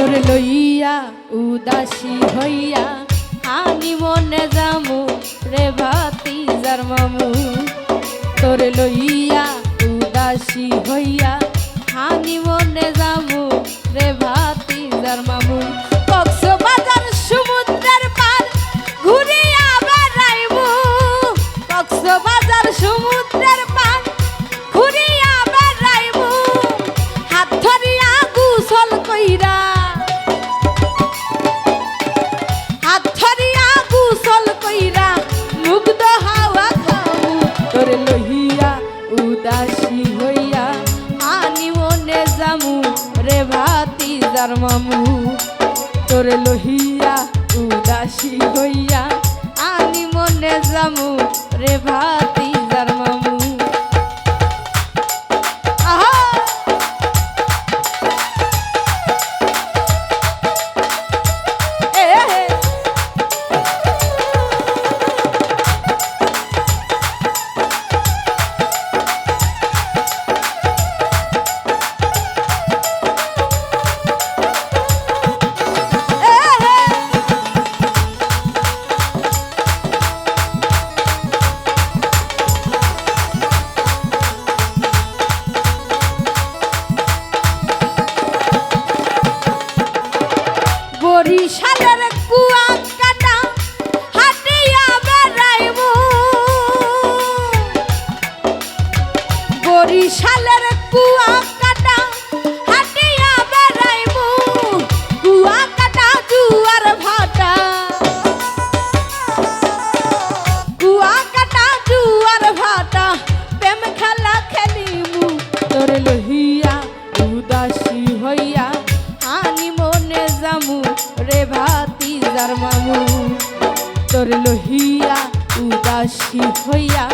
তোর লইয়া উদাসী হইয়া আমি মনে যামু রে ভাতি যার মামু। তোর লইয়া উদাসী হইয়া আমি মনে যামু রে ভাতি যার মামু। দাদার মামু তোরে লোহিয়া উদাসী হইয়া আমি মনে যামু রে ভাই। বরিশালের কুয়া কাটা হাটিয়া বেড়াইব। বরিশালের কুয়া রাজার মামু তোর লোহিয়া উদাসী হইয়া